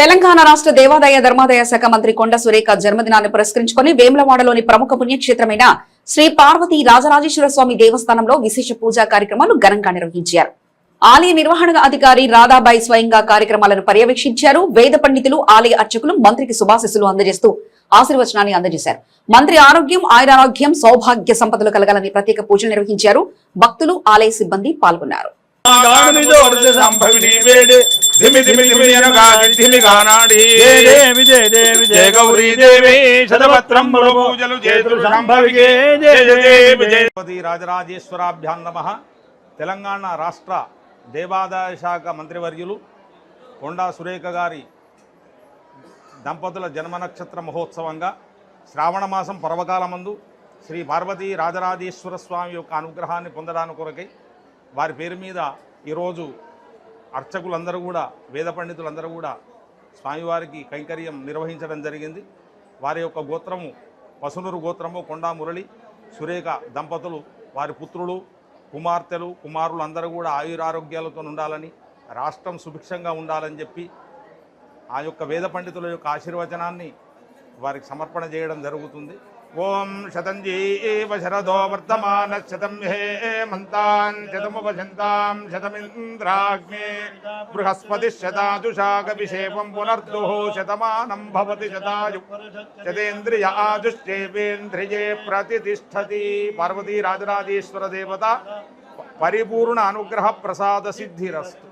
తెలంగాణ రాష్ట్ర దేవాదాయ ధర్మాదాయ శాఖ మంత్రి కొండ సురేఖ జన్మదినాన్ని పురస్కరించుకుని వేములవాడలోని ప్రముఖ పుణ్యక్షేత్రమైన శ్రీ పార్వతి రాజరాజేశ్వర స్వామి దేవస్థానంలో విశేష పూజా కార్యక్రమాలు ఘనంగా నిర్వహించారు. ఆలయ నిర్వహణ అధికారి రాధాబాయి స్వయంగా కార్యక్రమాలను పర్యవేక్షించారు. వేద పండితులు ఆలయ అర్చకులు మంత్రికి శుభాశిస్సులు అందజేస్తూ ఆశీర్వచనాన్ని అందజేశారు. మంత్రి ఆరోగ్యం ఆయురారోగ్యం సౌభాగ్య సంపదలు కలగాలని ప్రత్యేక పూజలు నిర్వహించారు. భక్తులు ఆలయ సిబ్బంది పాల్గొన్నారు. ధిమి అనగాది ధిమి గానాడి జయ దేవి జయ దేవి జయ గౌరీ దేవి శతపత్రం పూజలు చేతులు సంభవిగే జయ జయ దేవి జయ గణపతి రాజరాజేశ్వరాభ్యాం నమ తెలంగాణ రాష్ట్ర దేవాదాయ శాఖ మంత్రివర్యులు కొండా సురేఖ గారి దంపతుల జన్మ నక్షత్ర మహోత్సవంగా శ్రావణ మాసం పర్వకాలమందు శ్రీ పార్వతీ రాజరాజేశ్వర స్వామి యొక్క అనుగ్రహాన్ని పొందడానికి కొరకై వారి పేరు మీద ఈరోజు అర్చకులందరూ కూడా వేద పండితులందరూ కూడా స్వామివారికి కైంకర్యం నిర్వహించడం జరిగింది. వారి యొక్క గోత్రము పసునూరు గోత్రము కొండా మురళి సురేఖ దంపతులు వారి పుత్రులు కుమార్తెలు కుమారులు అందరూ కూడా ఆయురారోగ్యాలతో ఉండాలని రాష్ట్రం సుభిక్షంగా ఉండాలని చెప్పి ఆ యొక్క వేద పండితుల యొక్క ఆశీర్వచనాన్ని వారికి సమర్పణ చేయడం జరుగుతుంది. ఓం శతంజీవ శరదో వర్తమాన శతం హే మంతాన్ శతముపశంతాం శతమింద్రాగ్నే బృహస్పతి శతాజుషాకభిషేపం పునర్దు శతమానం భవతి శతాయు శతేంద్రియ ఆజుష్ేంద్రియే ప్రతిష్టతి. పార్వతీ రాజరాజేశ్వర దేవత పరిపూర్ణ అనుగ్రహ ప్రసాద సిద్ధిరస్తు.